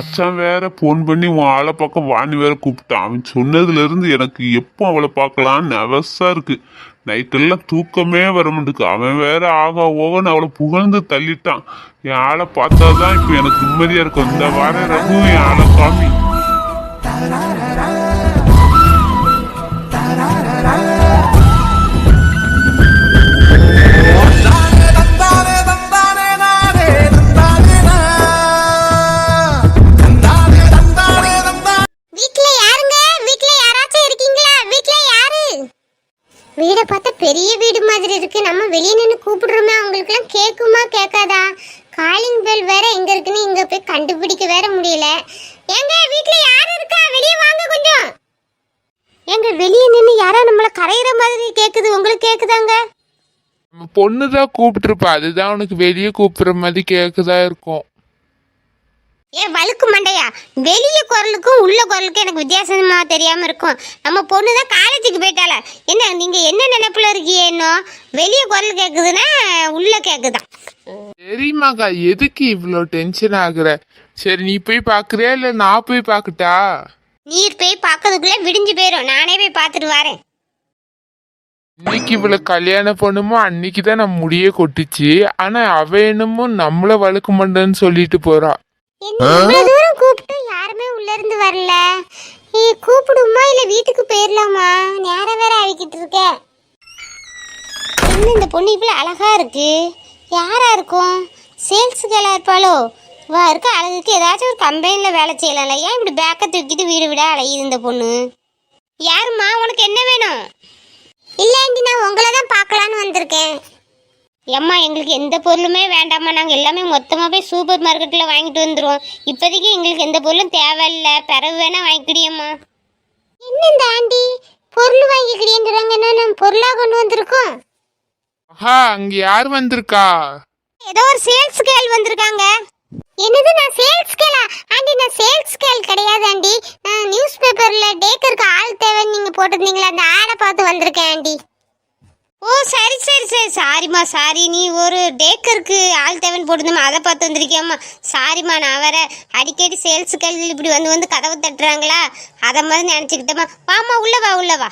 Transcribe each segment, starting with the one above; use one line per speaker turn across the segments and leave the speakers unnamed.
அச்சான் வேற ஃபோன் பண்ணி உன் ஆளை பார்க்க வாணி வேற கூப்பிட்டான். அவன் சொன்னதுல இருந்து எனக்கு எப்போ அவளை பார்க்கலான்னு நவசா இருக்கு. நைட்டெல்லாம் தூக்கமே வர மாட்டுக்கு. அவன் வேற ஆகா ஓவன் அவளை புகழ்ந்து தள்ளிட்டான். என் ஆளை பார்த்தாதான் இப்போ எனக்கு நிம்மதியா இருக்கும். இந்த வாரம் ரகு என் ஆளை காமி
பெரிய வீடு மாதிரி இருக்கு. நம்ம வெளியே நின்று கூப்பிடுறோமே அவங்களுக்குலாம் கேட்குமா கேட்காதா காலிங் பெல் வேற எங்க இருக்குன்னு இங்க போய் கண்டுபிடிக்க வேற முடியல. எங்க வீட்டுல யாரு இருக்கா? வெளியே வாங்க கொஞ்சம். எங்க வெளியே நின்று யாரோ நம்மள கரையிற மாதிரி கேக்குது. உங்களுக்கு கேக்குதாங்க?
பொண்ணுதான் பொண்ணு தான் கூப்பிட்டுருப்பா. அதுதான் உனக்கு வெளியே கூப்பிடுற மாதிரி கேட்குதா இருக்கும்.
ஏன் வழுக்கு மண்டையா? வெளிய குரலுக்கும் உள்ள குரலுக்கும் எனக்கு வித்தியாசமா தெரியாம இருக்கும். நம்ம பொண்ணு தான் காலேஜுக்கு போயிட்டால என்ன நீங்க என்ன நினைப்புல இருக்கீங்க இன்னும் வெளிய குரல் கேக்குதுன்னா உள்ள கேக்குதான்.
தெரியுமாக்கா எதுக்கு இவ்வளோ டென்ஷன் ஆகுற? சரி நீ போய் பார்க்குறியா இல்லை நான் போய் பார்க்கட்டா
நீர் போய் பார்க்கறதுக்குள்ள விடிஞ்சு போயிடும் நானே போய் பார்த்துட்டு வரேன்.
இன்னைக்கு இவ்வளோ கல்யாணம் பண்ணுமோ அன்னைக்கு தான் நம்ம முடியே கொட்டுச்சு. ஆனால் அவ என்னமோ நம்மள வழுக்க மாட்டேன்னு சொல்லிட்டு போறா.
இவ்வளவு தூரம் கூப்பிட்டு யாருமே உள்ள இருந்து வரல? நீ கூப்பிடுமா இல்ல வீட்டுக்கு போயிடலாமா நேரம் வேற ஆகிக்கிட்டு இருக்க. என்ன இந்த பொண்ணு இவ்வளவு அழகா இருக்கு? யாரா இருக்கும்? சேல்ஸ் கேளா இருப்பாளோ? வா இருக்க அழகுக்கு ஏதாச்சும் ஒரு கம்பெனியில் வேலை செய்யலாம்ல. ஏன் இப்படி பேக்கை தூக்கிட்டு வீடு விட அலையுது இந்த பொண்ணு? யாரும்மா உனக்கு என்ன வேணும்? இல்ல ஆண்டி நான் உங்களை தான் பார்க்கலான்னு வந்திருக்கேன். ஏம்மா எங்களுக்கு எந்த பொருளுமே வேண்டாம்மா. நாங்கள் எல்லாமே மொத்தமாக போய் சூப்பர் மார்க்கெட்டில் வாங்கிட்டு வந்துடுவோம் இப்போதைக்கு எங்களுக்கு எந்த பொருளும் தேவையில்லை. பிறகு வேணா வாங்கிக்கிடியம்மா. என்ன இந்த ஆண்டி? பொருள் வாங்கிக்கிடியன்றாங்க. என்ன நம்ம பொருளாக கொண்டு வந்திருக்கோம்?
ஆஹா அங்கே யார் வந்திருக்கா?
ஏதோ ஒரு சேல்ஸ் கேள் வந்திருக்காங்க. என்னது நான் சேல்ஸ் கேளா ஆண்டி நான் சேல்ஸ் கேள் கிடையாது ஆண்டி. நான் நியூஸ் பேப்பர்ல டேக்கருக்கு ஆள் தேவைன்னு நீங்க போட்டிருந்தீங்களா அந்த ஆடை பார்த்து வந்திருக்கேன் ஆண்டி. ஓ சரி சரி சரி. சாரிம்மா சாரி. நீ ஒரு டேக்கருக்கு ஆள் தேவைன்னு போட்டிருந்தோமா. அதை பார்த்து வந்திருக்கியாம்மா. சாரிம்மா நான் வேற அடிக்கடி சேல்ஸ் கேள்வி இப்படி வந்து வந்து கதவை தட்டுறாங்களா? அதை மாதிரி நினச்சிக்கிட்டேம்மா. வாம்மா உள்ள வா உள்ள வா.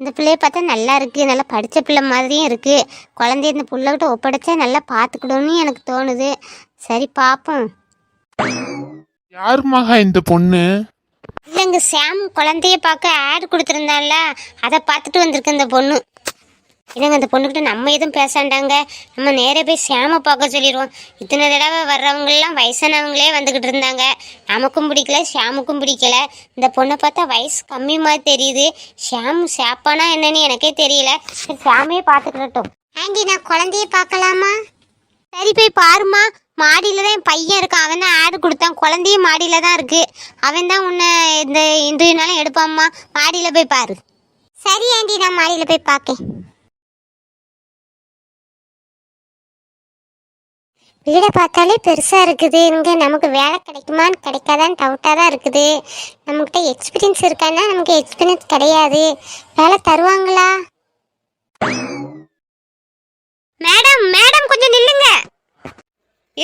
இந்த பிள்ளைய பார்த்தா நல்லா இருக்கு. நல்லா படித்த பிள்ளை மாதிரியும் இருக்கு. குழந்தைய இந்த புள்ளகிட்ட ஒப்படைச்சா நல்லா பார்த்துக்கணும்னு எனக்கு தோணுது. சரி பார்ப்போம்
யார் மகா இந்த பொண்ணு?
இல்லைங்க சாம் குழந்தைய பார்க்க ஆட் கொடுத்துருந்தால அதை பார்த்துட்டு வந்திருக்கு இந்த பொண்ணு. இல்லைங்க அந்த பொண்ணுக்கிட்ட நம்ம எதுவும் பேசாண்டாங்க. நம்ம நேரே போய் சாமை பார்க்க சொல்லிடுவோம். இத்தனை தடவை வர்றவங்கெல்லாம் வயசானவங்களே வந்துக்கிட்டு இருந்தாங்க. நமக்கும் பிடிக்கல ஷாமுக்கும் பிடிக்கல. இந்த பொண்ணை பார்த்தா வயசு கம்மி மாதிரி தெரியுது. ஷாம் ஷாப்பானா என்னன்னு எனக்கே தெரியல. ஷாமே பார்த்துக்கிட்டோம் ஆண்டி நான் குழந்தைய பார்க்கலாமா? சரி போய் பாருமா மாடியில தான் என் பையன் இருக்கான். அவன் தான் ஆடு கொடுத்தான். குழந்தையும் மாடியில தான் இருக்கு. அவன் தான் உன்னை இந்த இன்டர்வியூனாலும் எடுப்பாம்மா. மாடியில போய் பாரு. சரி ஆண்டி நான் மாடியில போய் பார்க்கேன். வீடை பார்த்தாலே பெருசா இருக்குது. இங்க நமக்கு வேலை கிடைக்குமான்னு கிடைக்காதான்னு டவுட்டாக தான் இருக்குது. நம்மக்கிட்ட எக்ஸ்பீரியன்ஸ் இருக்கான்னா நமக்கு எக்ஸ்பீரியன்ஸ் கிடையாது. வேலை தருவாங்களா? மேடம் மேடம் கொஞ்சம் நில்லுங்க.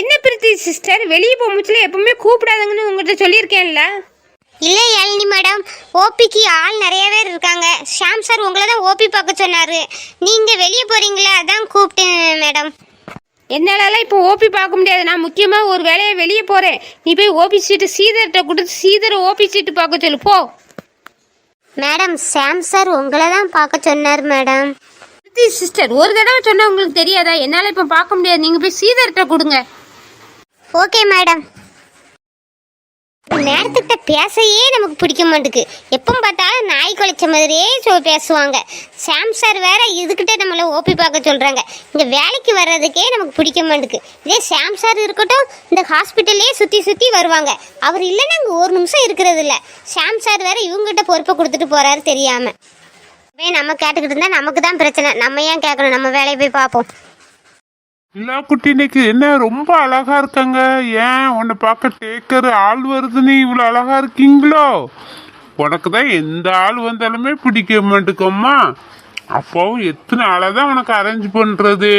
என்ன பிரீத்தி சிஸ்டர் வெளியே போகும்போதுல எப்பவுமே கூப்பிடாதுங்கன்னு உங்கள்கிட்ட சொல்லியிருக்கேன்ல.
இல்லை யாழினி மேடம். ஓபிக்கு ஆள் நிறைய பேர் இருக்காங்க. ஷாம் சார் உங்களை தான் ஓபி பார்க்க சொன்னாரு. நீங்க வெளியே போறீங்களா அதான் கூப்பிட்டேன் மேடம்.
என்னாலலாம் இப்போ ஓபி பார்க்க முடியாது. நான் முக்கியமாக ஒரு வேலையை வெளியே போகிறேன் நீ போய் ஓபி சீட்டு சீதர்கிட்ட கொடுத்து சீதர் ஓபி சீட்டு பார்க்க சொல்லு. போ.
மேடம் சாம் சார் உங்களை தான் பார்க்க சொன்னார் மேடம்.
சிஸ்டர் ஒரு தடவை சொன்னா உங்களுக்கு தெரியாதா? என்னால் இப்போ பார்க்க முடியாது. நீங்கள் போய் சீதர்கிட்ட கொடுங்க.
Okay madam. நேரத்துக்கிட்ட பேசையே நமக்கு பிடிக்க மாட்டுக்கு. எப்போ பார்த்தாலும் நாய் குலைச்ச மாதிரியே சொ பேசுவாங்க. சாம் சார் வேற இதுக்கிட்ட நம்மளை ஓபி பார்க்க சொல்கிறாங்க இங்கே வேலைக்கு வர்றதுக்கே நமக்கு பிடிக்க மாட்டுக்கு. இதே சாம் சார் இருக்கட்டும் இந்த ஹாஸ்பிட்டல்லே சுற்றி சுற்றி வருவாங்க. அவர் இல்லைன்னா அங்கே ஒரு நிமிஷம் இருக்கிறது இல்லை சாம் சார் வேற இவங்ககிட்ட பொறுப்பை கொடுத்துட்டு போகிறாரு தெரியாமல் நம்ம கேட்டுக்கிட்டு இருந்தால் நமக்கு தான் பிரச்சனை. நம்ம ஏன் கேட்கணும்? நம்ம வேலையை போய் பார்ப்போம்.
இல்லா குட்டி இன்னைக்கு என்ன ரொம்ப அழகா இருக்காங்க? ஏன் உன்னை பார்க்க டேக்கர் ஆள் வருதுன்னு இவ்வளோ அழகா இருக்கீங்களோ? உனக்கு தான் எந்த ஆள் வந்தாலுமே பிடிக்க மாட்டுக்கோம்மா. அப்பாவும் எத்தனை ஆளை தான் உனக்கு அரேஞ்ச் பண்ணுறது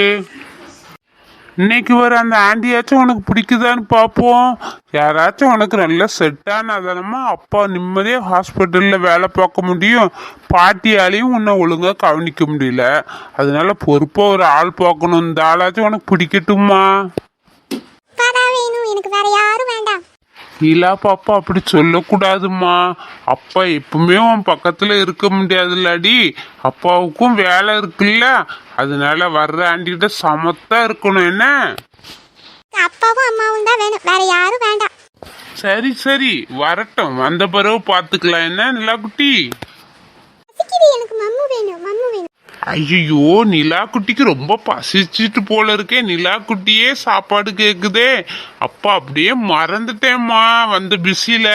இன்னைக்கு வர அந்த ஆண்டியாச்சும் உனக்கு பிடிக்குதான்னு பார்ப்போம். யாராச்சும் உனக்கு நல்லா செட் ஆனாதானமா அப்பா நிம்மதியாக ஹாஸ்பிட்டலில் வேலை பார்க்க முடியும். பாட்டியாலையும் உன்னை ஒழுங்காக கவனிக்க முடியல. அதனால பொறுப்பாக ஒரு ஆள் பார்க்கணும். இந்த ஆளாச்சும் உனக்கு பிடிக்கட்டுமா
எனக்கு வேற யாரும் வேண்டாம்.
இல்லா பாப்பா அப்படி சொல்லக்கூடாதும்மா. அப்பா எப்பவுமே உன் பக்கத்துல இருக்க முடியாதுல்லடி. அப்பாவுக்கும் வேலை இருக்குல்ல. அதனால வர்ற ஆண்டிகிட்ட சமத்தா இருக்கணும் என்ன?
அப்பாவும் அம்மாவும் தான் வேணும். வேற யாரும் வேண்டாம்.
சரி சரி. வரட்டும். வந்த பிறகு பார்த்துக்கலாம். என்ன
எனக்கு. மம்மு வேணும். மம்மு வேணும்.
ஐயோ நிலா குட்டிக்கு ரொம்ப பசிச்சிட்டு போல இருக்கே. நிலா குட்டியே சாப்பாடு கேக்குதே. அப்பா அப்படியே மறந்துட்டேம்மா. வந்த பிஸில.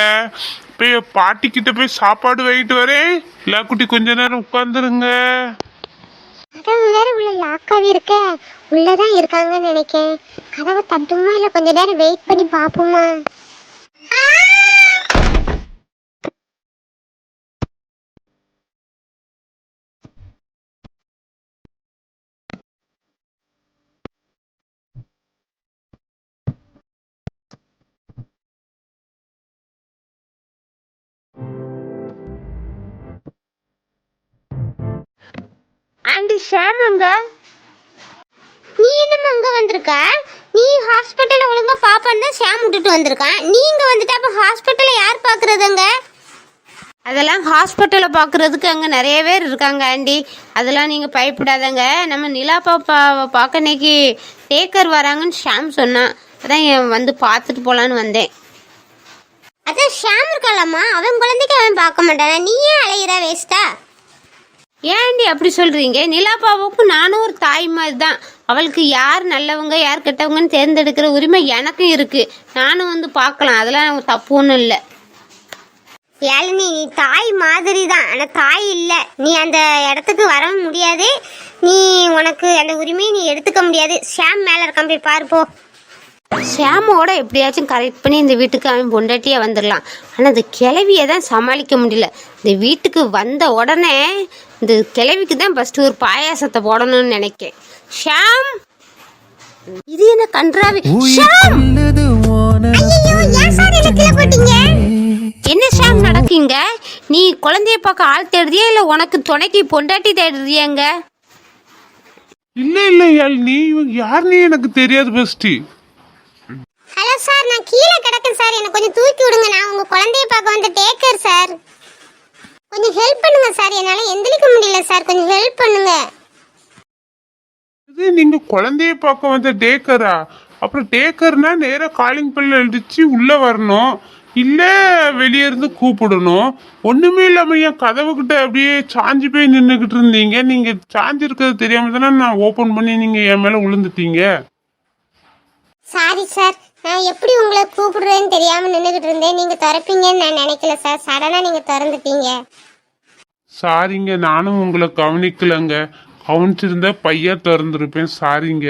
போய் பாட்டி கிட்ட போய் சாப்பாடு வாங்கிட்டு வரேன். நிலா குட்டி கொஞ்ச நேரம் உட்காந்துருங்க
கதவு வேற உள்ள லாக்காவே இருக்க. உள்ளதான் இருக்காங்கன்னு நினைக்கேன். கதவை தட்டுமா இல்ல கொஞ்ச நேரம் வெயிட் பண்ணி பாப்போமா
ஷாமுங்க
நீ என்னம்மா அங்க வந்திருக்க? நீ ஹாஸ்பிட்டல்ல ஒழுங்கா பாப்பான்னு தான் சாம் விட்டுட்டு வந்திருக்கான் நீங்க வந்துட்டு அப்ப ஹாஸ்பிட்டல்ல யார் பாக்குறதுங்க
அதெல்லாம் ஹாஸ்பிட்டலில் பார்க்குறதுக்கு அங்கே நிறைய பேர் இருக்காங்க ஆண்டி. அதெல்லாம் நீங்கள் பயப்படாதங்க. நம்ம நிலா பாப்பாவை பார்க்க இன்னைக்கு டேக்கர் வராங்கன்னு ஷாம் சொன்னான் அதான் என் வந்து பார்த்துட்டு போகலான்னு வந்தேன்.
அதான் ஷாம் இருக்காளம்மா. அவன் குழந்தைக்கு அவன் பார்க்க மாட்டானா? நீ ஏன் அலையிற வேஸ்டா
ஏன்டி அப்படி சொல்கிறீங்க நிலாபாவுக்கும் நானும் ஒரு தாய் மாதிரி தான் அவளுக்கு யார் நல்லவங்க யார் கெட்டவங்கன்னு தேர்ந்தெடுக்கிற உரிமை எனக்கும் இருக்குது நானும் வந்து பார்க்கலாம். அதெல்லாம் தப்பு ஒன்றும் இல்லை.
யாழினி நீ தாய் மாதிரி தான் ஆனால் தாய் இல்லை. நீ அந்த இடத்துக்கு வரவும் முடியாது. நீ உனக்கு அந்த உரிமையை நீ எடுத்துக்க முடியாது. ஷாம் மேலே இருக்கான். போய் பாருப்போ போ
ஷாமோட எப்படியாச்சும் கரெக்ட் பண்ணி இந்த வீட்டுக்கு அவன் பொண்டாட்டியாக வந்துடலாம். ஆனால் இந்த கிளவியை தான் சமாளிக்க முடியல. இந்த வீட்டுக்கு வந்த உடனே இந்த கிளவிக்கு தான் ஃபஸ்ட்டு ஒரு பாயாசத்தை போடணும்னு நினைக்கேன். ஷாம்! இது என்ன கன்றாவி ஷாம்! என்ன ஷாம் நடக்குங்க? நீ குழந்தைய பார்க்க ஆள் தேடுறியா இல்லை உனக்கு துணைக்கு பொண்டாட்டி தேடுறியாங்க?
இல்ல இல்ல யாழ் நீ யாருன்னு எனக்கு தெரியாது பெஸ்டி
ஹலோ சார் நான் கீழே கிடக்கேன் சார். எனக்கு கொஞ்சம் தூக்கி விடுங்க. நான் உங்க குழந்தைய பார்க்க வந்த டேக்கர் சார். கொஞ்சம் ஹெல்ப் பண்ணுங்க சார். என்னால எந்திரிக்க முடியல சார். கொஞ்சம் ஹெல்ப் பண்ணுங்க.
இது நீங்க குழந்தைய பார்க்க வந்த டேக்கரா? அப்புறம் டேக்கர்னா நேரா காலிங் பெல்ல அடிச்சு உள்ள வரணும். இல்ல வெளியே இருந்து கூப்பிடணும். ஒண்ணுமே இல்லாம என் கதவு கிட்ட அப்படியே சாஞ்சு போய் நின்றுகிட்டு இருந்தீங்க. நீங்க சாஞ்சு இருக்கிறது தெரியாம தானே நான் ஓபன் பண்ணி நீங்க என் மேல விழுந்துட்டீங்க
சாரி சார் நான் எப்படி உங்களை கூப்பிடுறேன்னு தெரியாம நின்றுகிட்டு இருந்தேன். நீங்க திறப்பீங்கன்னு நான் நினைக்கல சார். சடனா நீங்க திறந்துட்டீங்க.
சாரிங்க நானும் உங்களை கவனிக்கலங்க. கவனிச்சிருந்தா பையா திறந்துருப்பேன். சாரிங்க.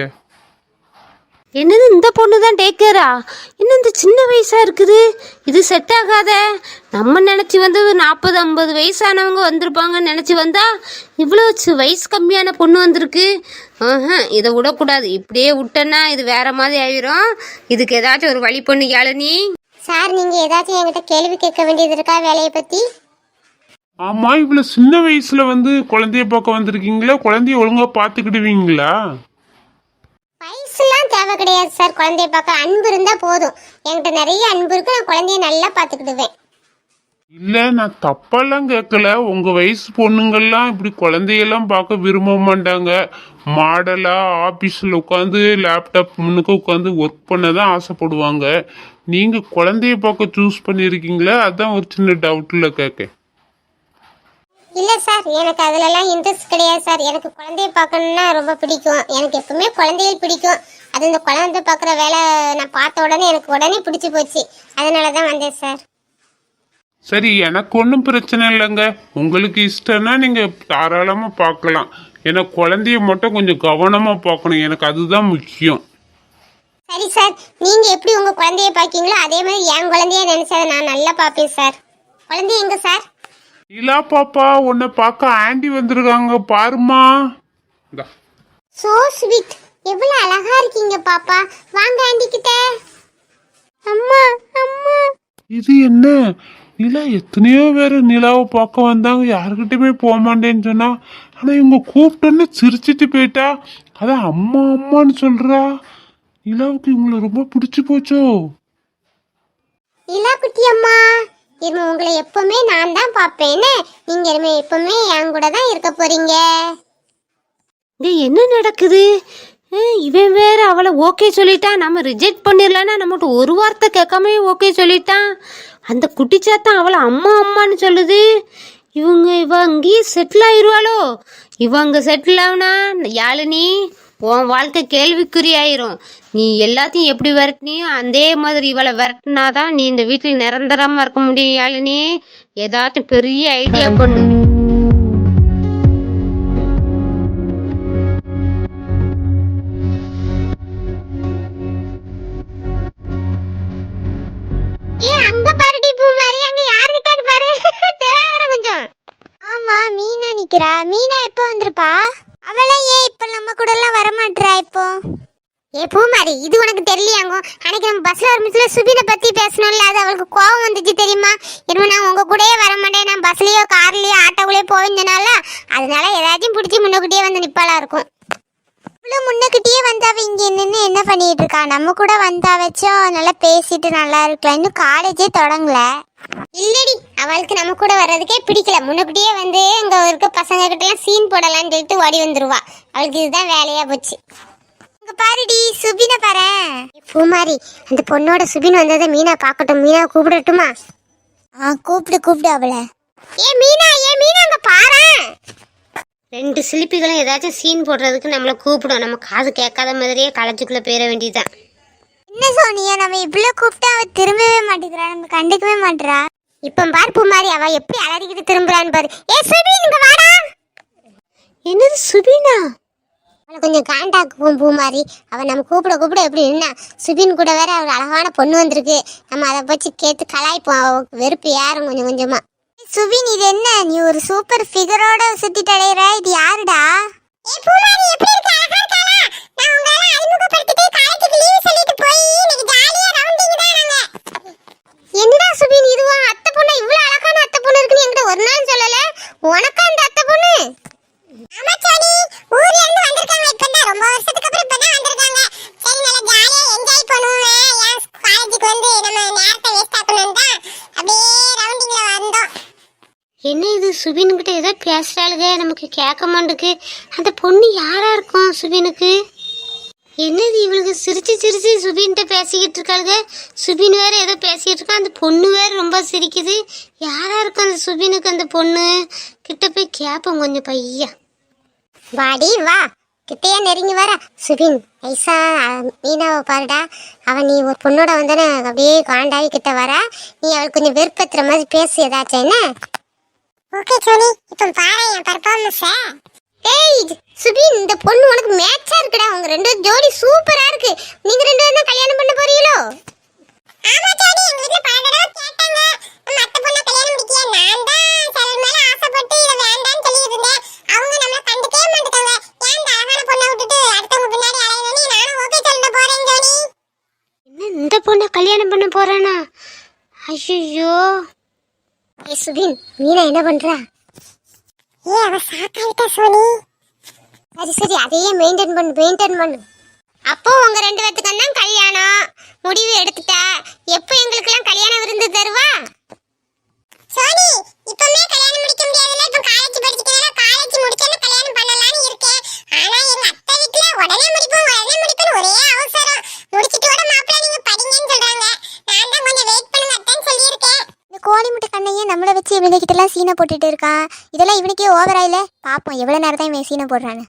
என்னது இந்த பொண்ணு தான் டேக்கரா என்ன இந்த சின்ன வயசா இருக்குது? இது செட் ஆகாத. நம்ம நினச்சி வந்து நாற்பது ஐம்பது வயசானவங்க வந்திருப்பாங்கன்னு நினச்சி வந்தா இவ்வளோ வயசு கம்மியான பொண்ணு வந்திருக்கு. இதை விடக்கூடாது. இப்படியே விட்டேன்னா இது வேற மாதிரி ஆயிரும். இதுக்கு ஏதாச்சும் ஒரு வழி பண்ணு யாழினி.
சார் நீங்க ஏதாச்சும் என்கிட்ட கேள்வி கேட்க வேண்டியது இருக்கா வேலையை பத்தி?
ஆமா இவ்வளவு சின்ன வயசுல வந்து குழந்தைய பார்க்க வந்திருக்கீங்களா? குழந்தைய ஒழுங்கா பாத்துக்கிடுவீங்களா
வயசுலாம் தேவை கிடையாது சார் குழந்தைய பார்க்க. அன்பு இருந்தா போதும். என்கிட்ட நிறைய அன்பு இருக்கு நான் குழந்தைய நல்லா பார்த்துக்கிடுவேன்.
இல்லை நான் தப்பெல்லாம் கேட்கல உங்க வயசு பொண்ணுங்கள்லாம் இப்படி குழந்தையெல்லாம் பார்க்க விரும்ப மாட்டாங்க. மாடலா ஆபீஸ்ல உட்காந்து லேப்டாப் முன்னுக்கு உட்காந்து ஒர்க் பண்ண தான் ஆசைப்படுவாங்க. நீங்க குழந்தைய பார்க்க சூஸ் பண்ணியிருக்கீங்களா? அதான் ஒரு சின்ன டவுட்ல கேட்க
இல்ல சார் எனக்கு அதுலலாம் இன்ட்ரெஸ்ட் கிடையாது சார் எனக்கு குழந்தைய பார்க்கணும்னா ரொம்ப பிடிக்கும். எனக்கு எப்பவுமே குழந்தைகள் பிடிக்கும். அது இந்த குழந்தை பார்க்குற வேலை நான் பார்த்த உடனே எனக்கு உடனே பிடிச்சி போச்சு. அதனால தான் வந்தேன் சார்
சரி எனக்கு ஒன்றும் பிரச்சனை இல்லைங்க. உங்களுக்கு இஷ்டம்னா நீங்க தாராளமா பார்க்கலாம். ஏன்னா குழந்தைய மட்டும் கொஞ்சம் கவனமா பார்க்கணும். எனக்கு அதுதான் முக்கியம்.
சரி சார். நீங்க எப்படி உங்க குழந்தைய பார்க்கீங்களோ அதே மாதிரி என் குழந்தைய நினைச்சதை நான் நல்லா பார்ப்பேன் சார். குழந்தை எங்க சார்?
இலா பாப்பா உன்னை பார்க்க ஆண்டி வந்திருக்காங்க. பாருமா
சோ ஸ்வீட்
எவ்வளவு அழகா இருக்கீங்க பாப்பா. வாங்க ஆண்டி கிட்ட அம்மா அம்மா.
இது என்ன? நிலா எத்தனையோ பேர் நிலாவை பார்க்க வந்தாங்க. யாருக்கிட்டயுமே போக மாட்டேன்னு சொன்னா ஆனா இவங்க கூப்பிட்டோன்னே சிரிச்சிட்டு போயிட்டா அதான் அம்மா அம்மான்னு சொல்றா. நிலாவுக்கு இவங்களை ரொம்ப பிடிச்சு போச்சோ?
நிலா குட்டி அம்மா இனிமே உங்களை எப்பவுமே நான் தான் பாப்பேன்னு நீங்க இனிமே எப்பவுமே என் கூட தான் இருக்க போறீங்க.
இங்க என்ன நடக்குது? இவன் வேற அவளை ஓகே சொல்லிட்டான். நம்ம ரிஜெக்ட் பண்ணிடலன்னா நம்மகிட்ட ஒரு வார்த்தை கேட்காம ஓகே சொல்லிட்டான். அந்த குட்டிச்சாத்தான் அவளை அம்மா அம்மான்னு சொல்லுது. இவங்க இவ அங்கேயே செட்டில் ஆயிருவாளோ? இவங்க செட்டில் ஆகுனா? யாழினி உன் வாழ்க்கை கேள்விக்குறி ஆயிரும். நீ எல்லாத்தையும் எப்படி விரட்டினியோ அதே மாதிரி இவளை விரட்டினாதான் நீ இந்த வீட்டில் நிரந்தரமாக இருக்க முடியும் யாழினி. ஏதாச்சும் பெரிய ஐடியா பண்ணு
ஏ பூமாரி இது உனக்கு தெரியலையாங்கோ? அன்னைக்கு நம்ம பஸ்ல வரும்போது சுபினை பத்தி பேசணும்ல அது அவளுக்கு கோவம் வந்துச்சு தெரியுமா? இனிமே நான் உங்க கூடயே வர மாட்டேன் நான் பஸ்லயோ கார்லயோ ஆட்டோக்குள்ளேயோ போவேஞ்சனால அதனால ஏதாச்சும் பிடிச்சி முன்னக்கூட்டியே வந்து நிப்பாளா இருக்கும். இவ்வளோ முன்னக்கிட்டே வந்தாவ இங்க நின்று என்ன பண்ணிட்டு இருக்கா? நம்ம கூட வந்தா வச்சோம் நல்லா பேசிட்டு நல்லா இருக்கலாம் இன்னும் காலேஜே தொடங்கல. இல்லடி அவளுக்கு நம்ம கூட வர்றதுக்கே பிடிக்கல. முன்னக்கிட்டே வந்து இங்க இருக்க பசங்க கிட்ட சீன் போடலாம்னு சொல்லிட்டு ஓடி வந்துருவா. அவளுக்கு இதுதான் வேலையா போச்சு. இங்க பாருடி சுபின பாரு பூமாரி அந்த பொண்ணோட சுபின் வந்ததை மீனா பார்க்கட்டும். மீனா கூப்பிடட்டுமா? ஆ கூப்பிடு கூப்பிடு அவளை. ஏ மீனா ஏ மீனா அங்க பாரேன் ரெண்டு சிலிப்பிகளும் ஏதாச்சும் சீன் போடுறதுக்கு நம்மளை கூப்பிடும். நம்ம காது கேட்காத மாதிரியே காலேஜுக்குள்ள போயிட வேண்டியதுதான். என்ன சோனியா நம்ம இவ்வளோ கூப்பிட்டா அவ திரும்பவே மாட்டேங்கிறா. நம்ம கண்டுக்கவே மாட்டேறா. இப்ப பார் பூமாரி அவ எப்படி அலறிக்கிட்டு திரும்புறான்னு பாரு. ஏ சுபின் இங்க வாடா. என்னது சுபினா? அவளை கொஞ்சம் காண்டாக்குவோம் மாதிரி. அவ நம்ம கூப்பிட கூப்பிட எப்படி நின்னா சுபின் கூட வேற ஒரு அழகான பொண்ணு வந்திருக்கு. நம்ம அதை பற்றி கேட்டு கலாய்ப்போம். வெறுப்பு யாரும் கொஞ்சம் கொஞ்சமா. சுபின் இது என்ன? நீ ஒரு சூப்பர் ஃபிகரோட சுத்தி அலையற? இது யாருடா? என்னடா சுபின் இதுவா அத்தை பொண்ணு இவ்வளவு அழகான அத்தை பொண்ணு இருக்குன்னு என்கிட்ட ஒரு நாள் சொல்லல உனக்கு அந்த அத்தை பொண்ணு ஆமா சோனி ஊர்ல இருந்து வந்திருக்காங்க இப்பதான் ரொம்ப வருஷத்துக்கு அப்புறம் இப்பதான் வந்திருக்காங்க சரி நல்லா ஜாலியா என்ஜாய் பண்ணுவோம் ஏன் காலேஜுக்கு வந்து நம்ம நேரத்தை வேஸ்ட் ஆக்கணும் தான் அப்படியே ரவுண்டிங்ல வந்தோம் என்ன இது சுபின் கிட்ட ஏதோ பேசுறாளுக கேட்க மாட்டுக்கு. அந்த பொண்ணு யாரா இருக்கும் சுபினுக்கு? என்னது இவளுக்கு சிரிச்சு சிரிச்சு சுபின்கிட்ட பேசிக்கிட்டு இருக்காளுங்க சுபின் வேற ஏதோ பேசிக்கிட்டு இருக்கா அந்த பொண்ணு வேற ரொம்ப சிரிக்குது. யாரா இருக்கும் அந்த சுபினுக்கு அந்த பொண்ணு? கிட்ட போய் கேட்போம் கொஞ்சம் பையா. வாடி வா. கிட்டேயே நெருங்கி வர. சுபின் ஐசா மீனாவை பாருடா. அவன் நீ ஒரு பொண்ணோட வந்தானே அப்படியே காண்டாகி கிட்ட வர. நீ அவளுக்கு கொஞ்சம் வெறுப்பத்துற மாதிரி பேசு ஏதாச்சும் என்ன? ஓகே சோனி இப்போ பாரு என் பர்ஃபார்மன்ஸ் ஏய் சுபின் இந்த பொண்ணு உனக்கு மேட்சா இருக்குடா. உங்க ரெண்டு ஜோடி சூப்பரா இருக்கு. நீங்க ரெண்டு பேரும் தான் கல்யாணம் பண்ண போறீங்களோ? ஆமா சோனி எங்க வீட்ல பல தடவை கேட்டாங்க. நம்ம அத்தை பொண்ண கல்யாணம் முடிக்கியா நான் தான் சில மேல ஆசைப்பட்டு இத வேண்டாம்னு சொல்லிட்டு இருந்தேன் அவங்க நம்மள கண்டுக்கவே மாட்டாங்க ஏன் இந்த அழகான பொண்ணை விட்டுட்டு அடுத்தவங்க பின்னாடி அலையணும்னு நானும் ஓகே சொல்லிட்டு போறேன் ஜோனி என்ன இந்த பொண்ணை கல்யாணம் பண்ண போறானா? ஐயோ ஏய் சுபின் மீனா என்ன பண்றா? ஏ அவ சாக்காயிட்டா சோனி. சரி சரி அதையே மெயின்டைன் பண்ணு மெயின்டைன் பண்ணு. அப்போ உங்க ரெண்டு பேத்துக்கு தான் கல்யாணம். முடிவு எடுத்துட்டா. எப்போ எங்களுக்கெல்லாம் கல்யாணம் விருந்து தருவா? சோனி இப்பமே கல்யாணம் முடிக்க முடியாதுல நம்மளை வச்சு இவனுக்கிட்டலாம் சீனை போட்டுட்டு இருக்கான் இதெல்லாம் இவனுக்கே ஓவரா ஆயில பாப்போம் எவ்வளவு நேரம் தான் இவன் சீனை போடுறான்னு.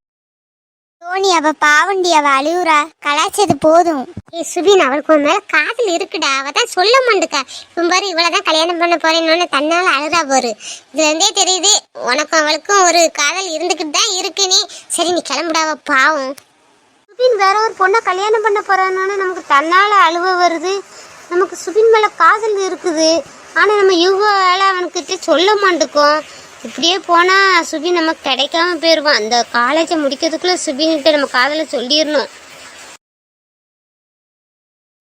தோனி அவ பாவண்டி அவ அழுவுறா கலாச்சது போதும். ஏ சுபின் அவளுக்கு உன் மேல காதல் இருக்குடா. அவ தான் சொல்ல மாட்டுக்கா. இப்போ பாரு இவ்வளவுதான் கல்யாணம் பண்ண போறேன்னு தன்னால அழுதா போரு. இதுல இருந்தே தெரியுது. உனக்கும் அவளுக்கும் ஒரு காதல் இருந்துகிட்டு தான் இருக்கு நீ. சரி நீ கிளம்புடாவ பாவம். சுபின் வேற ஒரு பொண்ணை கல்யாணம் பண்ண போறான்னு நமக்கு தன்னால அழுவ வருது. நமக்கு சுபின் மேல காதல் இருக்குது. ஆனா நம்ம யுவ வேலை அவனுக்கிட்ட சொல்ல மாட்டுக்கோம் இப்படியே போனா சுபின் நமக்கு கிடைக்காம போயிடுவான் அந்த காலேஜை முடிக்கிறதுக்குள்ள சுபின்கிட்ட நம்ம காதலை சொல்லிடணும்.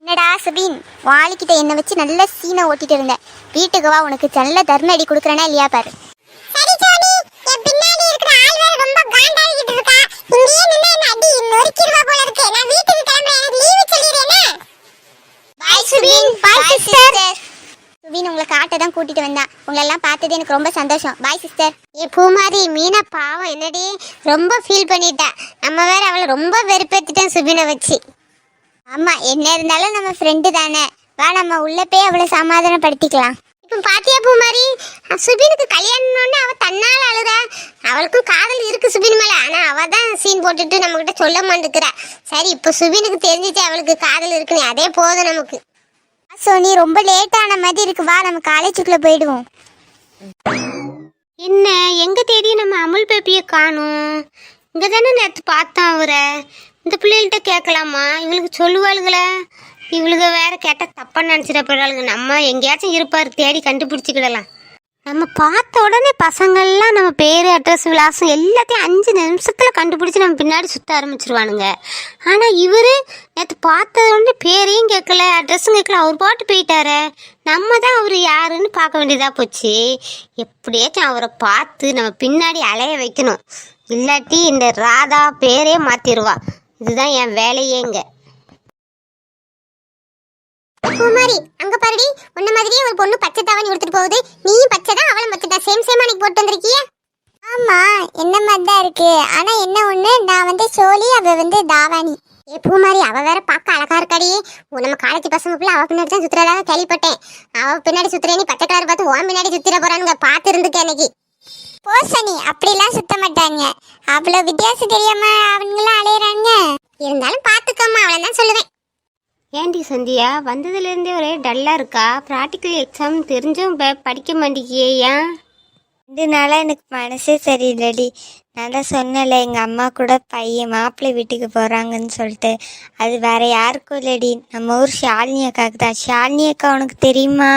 என்னடா சுபீன் வாளிக்கிட்ட என்ன வச்சு நல்ல சீனை ஓட்டிட்டு இருந்த. வீட்டுக்கு வா உனக்கு நல்ல தர்ம அடி கொடுக்குறேனா இல்லையா பாரு. சரி ஜோனி என் பின்னாடி இருக்கிற ஆள் வேற ரொம்ப காண்டாகிட்டு இருக்கா. இங்கேயே நின்னு என்ன அடி நொறுக்கிடுவா போல இருக்கு. நான் வீட்டுக்கு கிளம்புறேன். எனக்கு லீவு சொல்லிடுறேனே பாய் சுபீன் பாய் சிஸ்டர் சுபீன் உங்களை காட்ட தான் கூட்டிட்டு வந்தான் உங்களை எல்லாம் பார்த்தது எனக்கு ரொம்ப சந்தோஷம். பாய் சிஸ்டர்
ஏ பூமாரி மீனா பாவம் என்னடி? ரொம்ப ஃபீல் பண்ணிட்டா. நம்ம வேற அவளை ரொம்ப வெறுப்பேத்திட்டோம் சுபினை வச்சு.
ஆமா என்ன இருந்தாலும் நம்ம ஃப்ரெண்டு தானே. வா நம்ம உள்ள போய் அவளை சமாதானப்படுத்திக்கலாம்.
இப்போ பாத்தியா பூமாரி? சுபினுக்கு கல்யாணம்னு அவ தன்னால அழுறா. அவளுக்கும் காதல் இருக்கு சுபின் மேல. ஆனா அவ தான் சீன் போட்டுட்டு நம்ம கிட்ட சொல்ல மாட்டேங்கிறா சரி இப்போ சுபினுக்கு தெரிஞ்சிச்சு அவளுக்கு காதல் இருக்குன்னு. அதே போதும் நமக்கு.
சோனி ரொம்ப லேட் ஆன மாதிரி இருக்கு. வா நம்ம காலேஜுக்குள்ள போயிடுவோம்.
என்ன? எங்க தேடி நம்ம அமுல் பேப்பியை காணும்? இங்க தானே நேற்று பார்த்தோம் அவரை. இந்த பிள்ளைகள்கிட்ட கேட்கலாமா? இவளுக்கு சொல்லுவாளுங்கள இவளுக்கு வேற கேட்டால் தப்பா நினச்சிட போயிடாளுங்க நம்ம எங்கேயாச்சும் இருப்பார். தேடி கண்டுபிடிச்சிக்கிடலாம். நம்ம பார்த்த உடனே பசங்கள்லாம் நம்ம பேர் அட்ரஸ் விலாசம் எல்லாத்தையும் அஞ்சு நிமிஷத்தில் கண்டுபிடிச்சி நம்ம பின்னாடி சுற்ற ஆரம்பிச்சிருவானுங்க. ஆனால் இவர் நேற்று பார்த்தது உடனே பேரையும் கேட்கல அட்ரஸும் கேட்கல அவர் பாட்டு போயிட்டாரே. நம்ம தான் அவர் யாருன்னு பார்க்க வேண்டியதாக போச்சு. எப்படியாச்சும் அவரை பார்த்து நம்ம பின்னாடி அலைய வைக்கணும். இல்லாட்டி இந்த ராதா பேரே மாற்றிடுவா இதுதான் என் வேலையேங்க
குமாரி அங்க பாருடி. உன்ன மாதிரியே ஒரு பொண்ணு பச்சை தாவணி எடுத்துட்டு போகுது. நீயும் பச்சை தான் அவளும் பச்சை தான். சேம் சேமா நீ போட்டு வந்திருக்கிய? ஆமா என்ன மாதிரி தான் இருக்கு. ஆனா என்ன ஒண்ணு நான் வந்து சோழி அவ வந்து தாவாணி.
ஏ பூமாரி அவ வேற பார்க்க அழகா இருக்காடி. நம்ம காலேஜ் பசங்களுக்குள்ள அவ பின்னாடி தான் சுத்துறதாக கேள்விப்பட்டேன். அவ பின்னாடி சுத்துறே நீ பச்சை கலர் பார்த்து உன் பின்னாடி சுத்திர போறானுங்க. பார்த்து இருந்துக்க அன்னைக்கு
போசனி அப்படிலாம் சுத்த மாட்டாங்க. அவ்வளவு வித்தியாசம் தெரியாம அவனுங்களாம் அலையறாங்க
இருந்தாலும் பார்த்துக்கம்மா அவளை தான் சொல்லுவேன். ஏண்டி சந்தியா வந்ததுலேருந்தே ஒரே டல்லாக இருக்கா? ப்ராக்டிக்கல் எக்ஸாம் தெரிஞ்சும் ப- படிக்க மாட்டேங்கியே ஏன்?
ரெண்டு நாளாக எனக்கு மனசே சரியில்லடி. நான் தான் சொன்னல எங்கள் அம்மா கூட பையன் மாப்பிள்ளை வீட்டுக்கு போகிறாங்கன்னு சொல்லிட்டு. அது வேற யாருக்கும் இல்லடி. நம்ம ஊர் ஷாலினி அக்காவுக்கு தான். ஷாலினி அக்கா உனக்கு தெரியுமா?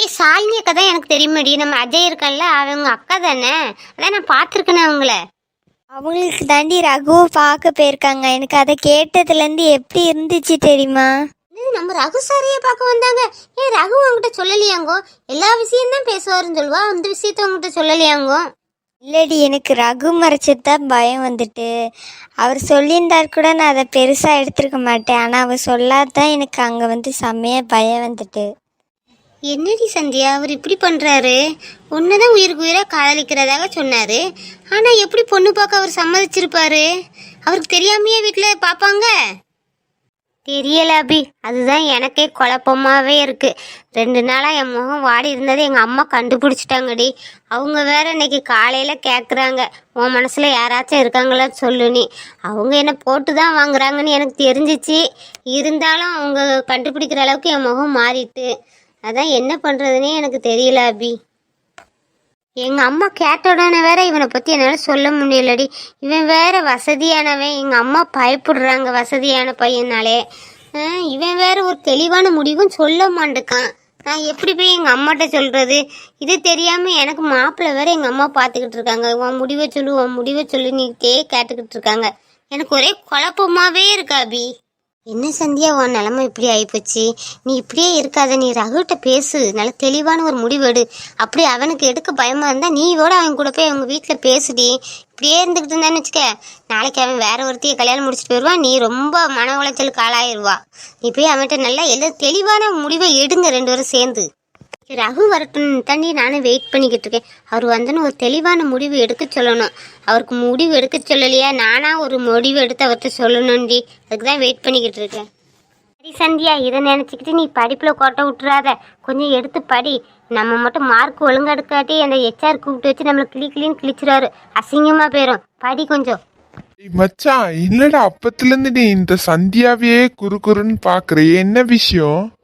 ஏ சாலினி அக்கா தான் எனக்கு தெரியுமாடி. நம்ம அஜய் இருக்கான்ல அவங்க அக்கா தானே? அதான் நான் பார்த்துருக்கேனே அவங்கள.
அவங்களுக்கு தாண்டி ரகுவை பார்க்க போயிருக்காங்க. எனக்கு அதை கேட்டதுலேருந்து எப்படி இருந்துச்சு தெரியுமா?
நம்ம ரகு சாரையே பார்க்க வந்தாங்க. ஏன் ரகு உங்ககிட்ட சொல்லலையாங்கோ? எல்லா விஷயம் தான் பேசுவாருன்னு சொல்லுவா. அந்த விஷயத்த உங்ககிட்ட சொல்லலையாங்கோ?
இல்லடி எனக்கு ரகு மறைச்சது தான் பயம் வந்துட்டு. அவர் சொல்லியிருந்தார் கூட நான் அதை பெருசாக எடுத்திருக்க மாட்டேன். ஆனால் அவர் சொல்லாதான் எனக்கு அங்கே வந்து செம்மையாக பயம் வந்துட்டு.
என்னடி சந்தியா அவர் இப்படி பண்ணுறாரு ஒன்று தான் உயிருக்கு உயிராக காதலிக்கிறதாக சொன்னார். ஆனால் எப்படி பொண்ணு பார்க்க அவர் சம்மதிச்சிருப்பாரு? அவருக்கு தெரியாமையே வீட்டில் பார்ப்பாங்க? தெரியல அபி. அதுதான் எனக்கே குழப்பமாகவே இருக்குது ரெண்டு நாளாக என் முகம் வாடி இருந்ததை எங்கள் அம்மா கண்டுபிடிச்சிட்டாங்கடி. அவங்க வேற இன்னைக்கு காலையில் கேட்குறாங்க உன் மனசில் யாராச்சும் இருக்காங்களா சொல்லு நீ. அவங்க என்னை போட்டு தான் வாங்குறாங்கன்னு எனக்கு தெரிஞ்சிச்சு. இருந்தாலும் அவங்க கண்டுபிடிக்கிற அளவுக்கு என் முகம் மாறிட்டு. அதான் என்ன பண்ணுறதுனே எனக்கு தெரியல அபி. எங்கள் அம்மா கேட்ட உடனே வேற இவனை பற்றி என்னால் சொல்ல முடியலடி. இவன் வேற வசதியானவன். எங்கள் அம்மா பயப்படுறாங்க வசதியான பையனாலே இவன் வேற ஒரு தெளிவான முடிவும் சொல்ல மாட்டேக்கான். நான் எப்படி போய் எங்கள் அம்மாட்ட சொல்கிறது இது தெரியாமல் எனக்கு மாப்பிள்ளை வேற எங்கள் அம்மா பார்த்துக்கிட்டு இருக்காங்க. உன் முடிவை சொல்லு உன் முடிவை சொல்லு நீட்டே கேட்டுக்கிட்டு இருக்காங்க. எனக்கு ஒரே குழப்பமாவே இருக்கா அபி. என்ன சந்தியா உன் நிலமை இப்படி ஆயிப்போச்சு? நீ இப்படியே இருக்காத நீ ரகுகிட்ட பேசு. நல்ல தெளிவான ஒரு முடிவெடு அப்படி அவனுக்கு எடுக்க பயமா இருந்தா நீ அவன் கூட போய் அவங்க வீட்டில் பேசுடி. இப்படியே இருந்துக்கிட்டு இருந்தான்னு வச்சுக்க. நாளைக்கு அவன் வேற ஒருத்தையை கல்யாணம் முடிச்சுட்டு போயிடுவான் நீ ரொம்ப மன உளைச்சலுக்கு ஆளாயிருவா. நீ போய் அவன்கிட்ட நல்லா எல்லாம் தெளிவான முடிவை எடுங்க ரெண்டு பேரும் சேர்ந்து. ரகு வரட்டும் தண்ணி நானும் வெயிட் பண்ணிக்கிட்டு இருக்கேன். அவர் வந்துன்னு ஒரு தெளிவான முடிவு எடுக்க சொல்லணும். அவருக்கு முடிவு எடுக்க சொல்லலையா? நானா ஒரு முடிவு எடுத்து அவர்கிட்ட சொல்லணும்டி. அதுக்கு தான் வெயிட் பண்ணிக்கிட்டு இருக்கேன். சரி சந்தியா இதை நினச்சிக்கிட்டு நீ படிப்பில் கோட்டை விட்டுறாத. கொஞ்சம் எடுத்து படி. நம்ம மட்டும் மார்க் ஒழுங்கா எடுக்காட்டி அந்த ஹெச்ஆர் கூப்பிட்டு வச்சு நம்மளை கிளி கிளின்னு கிழிச்சிடாரு அசிங்கமாக போயிடும் படி கொஞ்சம்.
மச்சா மச்சான் என்னடா அப்பத்துலேருந்து நீ இந்த சந்தியாவையே குறு குறுன்னு என்ன விஷயம்?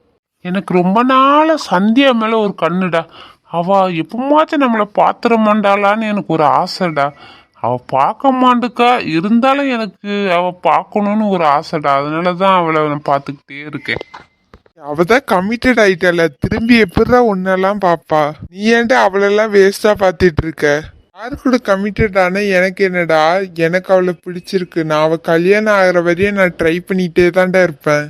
எனக்கு ரொம்ப நாளாக சந்தியா மேலே ஒரு கண்ணுடா. அவள் எப்பமாச்சும் நம்மளை பாத்திர மாண்டாளான்னு எனக்கு ஒரு ஆசைடா. அவள் பார்க்க மாட்டுக்கா இருந்தாலும் எனக்கு அவள் பார்க்கணுன்னு ஒரு ஆசைடா. அதனால தான் அவளை நான் பார்த்துக்கிட்டே இருக்கேன்.
அவ தான் கமிட்டட் ஆயிட்டால திரும்பி எப்படிதான் உன்னெல்லாம் பாப்பா? நீ ஏன்டா அவளெல்லாம் வேஸ்டா பார்த்துட்டு இருக்க? யாரு கூட கமிட்டட் ஆன எனக்கு என்னடா? எனக்கு அவளை பிடிச்சிருக்கு. நான் அவ கல்யாணம் ஆகிற வரையும் நான் ட்ரை பண்ணிட்டே தான்டா இருப்பேன்.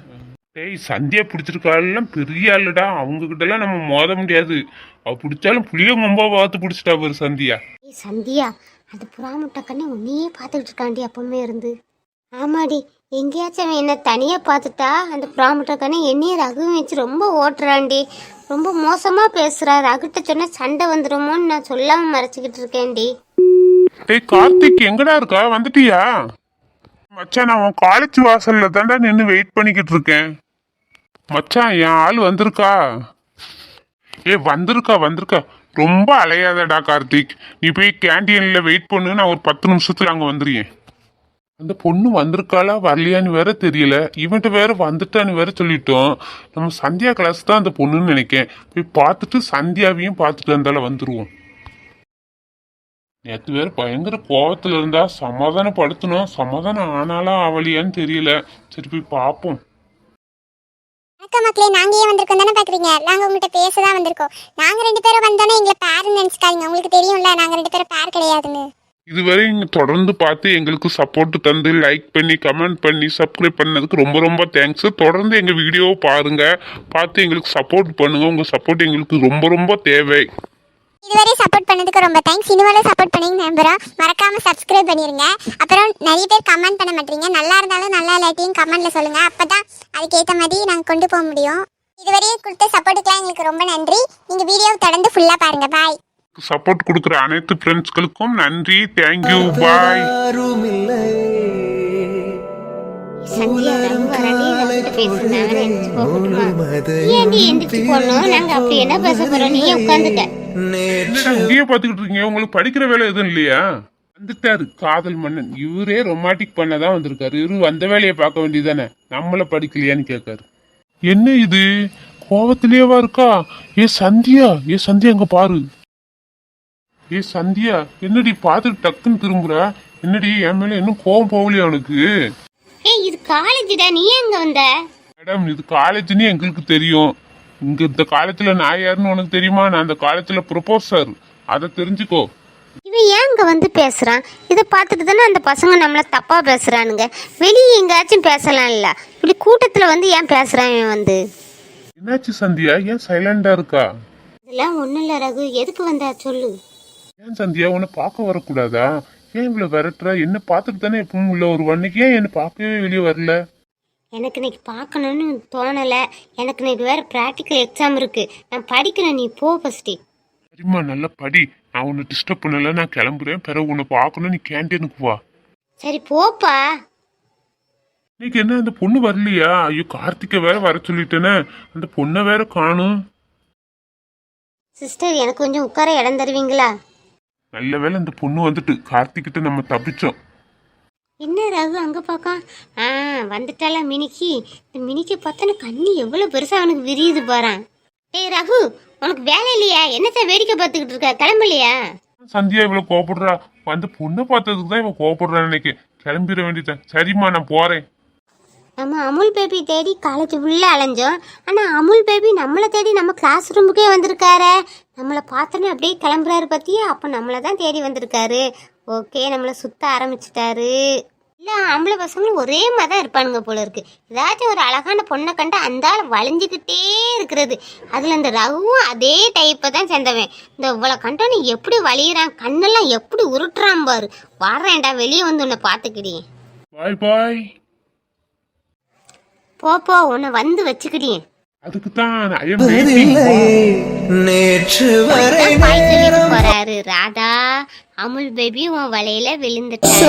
டேய் சந்தியா பிடிச்சிருக்காள்லாம் பெரிய ஆளுடா. அவங்க கிட்ட எல்லாம் நம்ம மோத முடியாது. அவ பிடிச்சாலும் புளிய கொம்பா பார்த்து பிடிச்சிட்டா பாரு சந்தியா.
ஏய் சந்தியா அந்த புறா முட்டை கண்ணே உன்னையே பார்த்துக்கிட்டு இருக்காண்டி அப்பவுமே இருந்து. ஆமாடி எங்கேயாச்சும் அவன் என்ன தனியாக பார்த்துட்டா அந்த புறா முட்டை கண்ணே என்னையே ரகுவும் வச்சு ரொம்ப ஓட்டுறான்டி. ரொம்ப மோசமாக பேசுகிறா ரகுட்ட சொன்னால் சண்டை வந்துடுமோன்னு நான் சொல்லாமல் மறைச்சிக்கிட்டு இருக்கேன்டி.
டேய் கார்த்திக் எங்கடா இருக்கா? வந்துட்டியா? மச்சான் நான் உன் காலேஜ் வாசல்ல தாண்டா நின்று வெயிட் பண்ணிக்கிட்டு இருக்கேன். மச்சான் என் ஆள் வந்திருக்கா? ஏ வந்திருக்கா வந்திருக்கா. ரொம்ப அலையாதடா கார்த்திக். நீ போய் கேண்டீன்ல வெயிட் பண்ணு நான் ஒரு பத்து நிமிஷத்துல அங்க வந்துருக்கேன் அந்த பொண்ணு வந்திருக்காளா வரலையான்னு வேற தெரியல. இவன்ட்டு வேற வந்துட்டான்னு வேற சொல்லிட்டோம். நம்ம சந்தியா கிளாஸ் தான் அந்த பொண்ணுன்னு நினைக்கேன். போய் பார்த்துட்டு சந்தியாவையும் பார்த்துட்டு வந்தாலும் வந்துருவோம். நேற்று வேற பயங்கர கோவத்துல இருந்தா சமாதானப்படுத்தணும் சமாதானம் ஆனாலா அவளியான்னு தெரியல. சரி போய் பார்ப்போம்.
வணக்கம் மக்களே நாங்க ஏன் வந்திருக்கோம் தானே பாக்குறீங்க? நாங்க உங்ககிட்ட பேச தான் வந்திருக்கோம். நாங்க ரெண்டு பேரும் வந்தோன்னே எங்களை பேருன்னு நினைச்சுக்காதீங்க. உங்களுக்கு தெரியும்ல நாங்க ரெண்டு பேரும் பேர் கிடையாதுன்னு.
இதுவரை தொடர்ந்து பார்த்து எங்களுக்கு சப்போர்ட் தந்து லைக் பண்ணி கமெண்ட் பண்ணி சப்ஸ்கிரைப் பண்ணதுக்கு ரொம்ப ரொம்ப தேங்க்ஸ் தொடர்ந்து எங்கள் வீடியோவை பாருங்க. பார்த்து எங்களுக்கு சப்போர்ட் பண்ணுங்கள் உங்கள் சப்போர்ட் எங்களுக்கு ரொம்ப ரொம்ப தேவை.
இதுவரை சப்போர்ட் பண்ணதுக்கு ரொம்ப தேங்க்ஸ் இனிமேல சப்போர்ட் பண்ணீங்க நம்புறோம். மறக்காம சப்ஸ்கிரைப் பண்ணிருங்க. அப்புறம் நிறைய பேர் கமெண்ட் பண்ண மாட்டீங்க. நல்லா இருந்தாலும் நல்லா இல்லாட்டியும் கமெண்ட்ல சொல்லுங்க. அப்பதான் அதுக்கேற்ற மாதிரி நாங்க கொண்டு போக முடியும். இதுவரை கொடுத்த சப்போர்ட்டுக்குலாம் எங்களுக்கு ரொம்ப நன்றி. நீங்க வீடியோ தொடர்ந்து ஃபுல்லா பாருங்க. பாய்
சப்போர்ட் கொடுக்குற அனைத்து ஃப்ரெண்ட்ஸ்களுக்கும் நன்றி. தேங்க்யூ பாய் இங்கேயே பார்த்துக்கிட்டு இருக்கீங்க? உங்களுக்கு படிக்கிற வேலை எதுவும் இல்லையா? வந்துட்டாரு. காதல் மன்னன். இவரே ரொமாட்டிக் பண்ண தான் வந்திருக்காரு. இவரு வந்த வேலையை பார்க்க வேண்டியதானே நம்மள படிக்கலையான்னு கேட்காரு. என்ன இது? கோவத்திலேயேவா இருக்கா? ஏ சந்தியா? ஏ சந்தியா அங்க பாரு. ஏ சந்தியா என்னடி பார்த்துட்டு டக்குன்னு திரும்புற? என்னடி என் மேல இன்னும் கோவம் போகலையா அவனுக்கு
ஏய் இது காலேஜ்டா. நீ எங்க வந்த?
மேடம் இது காலேஜ்னு எங்களுக்கு தெரியும். இங்க இந்த காலத்துல நான் யாருன்னு உனக்கு தெரியுமா? நான் அந்த காலத்துல ப்ரொபோசர். அதை தெரிஞ்சுக்கோ.
இவன் ஏன் இங்க வந்து பேசுறான்? இதை பார்த்துட்டு தானே அந்த பசங்க நம்மள தப்பா பேசுறானுங்க. வெளியே எங்கேயாச்சும் பேசலாம்ல. இப்படி கூட்டத்துல வந்து ஏன் பேசுறான் இவன் வந்து?
என்னாச்சு சந்தியா? ஏன் சைலண்டா இருக்கா?
இதெல்லாம் ஒண்ணும் இல்ல ரகு. எதுக்கு வந்தா? சொல்லு.
ஏன் சந்தியா? உன்னை பார்க்க வரக்கூடாதா? ஏன் இவ்வளவு விரட்டுற? என்ன பார்த்துட்டு தானே எப்பவும் உள்ள ஒரு வன்னைக்கு ஏன் என்ன பார்க்கவே வெளியே வரல?
எனக்கு இன்னைக்கு பார்க்கணும்னு தோணலை. எனக்கு இன்னைக்கு வேற ப்ராக்டிக்கல் எக்ஸாம் இருக்கு. நான் படிக்கிறேன் நீ போ ஃபஸ்ட்டு
சரிம்மா நல்லா படி. நான் உன்னை டிஸ்டர்ப் பண்ணல. நான் கிளம்புறேன். பிறகு உன்னை பார்க்கணும். நீ கேண்டீனுக்கு வா.
சரி போப்பா.
இன்னைக்கு என்ன? அந்த பொண்ணு வரலையா? ஐயோ கார்த்திகை வேற வர சொல்லிட்டேனே. அந்த பொண்ணை வேற காணும்.
சிஸ்டர் எனக்கு கொஞ்சம் உட்கார இடம் தருவீங்களா?
நல்ல வேளை அந்த பொண்ணு வந்துட்டு கார்த்திகிட்ட நம்ம தப்பிச்சோம்.
என்ன ரகு அங்கே பார்க்க ஆ வந்துட்டால மினிக்கி இந்த மினிக்கி பார்த்தோன்னு கண்ணி எவ்வளோ பெருசாக அவனுக்கு விரியுது பாறான் டேய் ரகு உனக்கு வேலை இல்லையா? என்னத்த வேடிக்கை பார்த்துக்கிட்டு இருக்க? கிளம்பலையா?
சந்தியா இவ்வளவு கோபப்படுறா அந்த பொண்ணை பார்த்ததுக்கு தான் இவன் கோபப்படுறான்னு நினைக்க கிளம்பிட வேண்டியதான் சரிம்மா நான் போறேன்.
நம்ம அமுல் பேபி தேடி காலேஜ் ஃபுல்லாக அலைஞ்சோம். ஆனால் அமுல் பேபி நம்மளை தேடி நம்ம கிளாஸ் ரூமுக்கே வந்திருக்காரு. நம்மளை பார்த்தோன்னே அப்படியே கிளம்புறாரு பற்றியே அப்போ நம்மளை தான் தேடி வந்திருக்காரு. ஓகே நம்மளை சுத்த ஆரம்பிச்சிட்டாரு. இல்லை ஆம்பளை பசங்களும் ஒரே மாதிரி தான் இருப்பானுங்க போல இருக்கு. ஏதாச்சும் ஒரு அழகான பொண்ணை கண்டு அந்த ஆள் வளைஞ்சிக்கிட்டே இருக்கிறது. அதில் இந்த ரகுவும் அதே டைப்பை தான் சேர்ந்தவன். இந்த இவ்வளோ கண்டோன்னு எப்படி வலியுறான்? கண்ணெல்லாம் எப்படி உருட்டுறான் பாரு. வர்றேன்டா வெளியே வந்து உன்னை பார்த்துக்கிடி
பாய் பாய்
போப்போ உன்னை வந்து
வச்சுக்கிட்டேன். அதுக்குத்தான்
நேற்று
போறாரு. ராதா அமுல் பேபி உன் வலையில விழுந்துட்டாரு.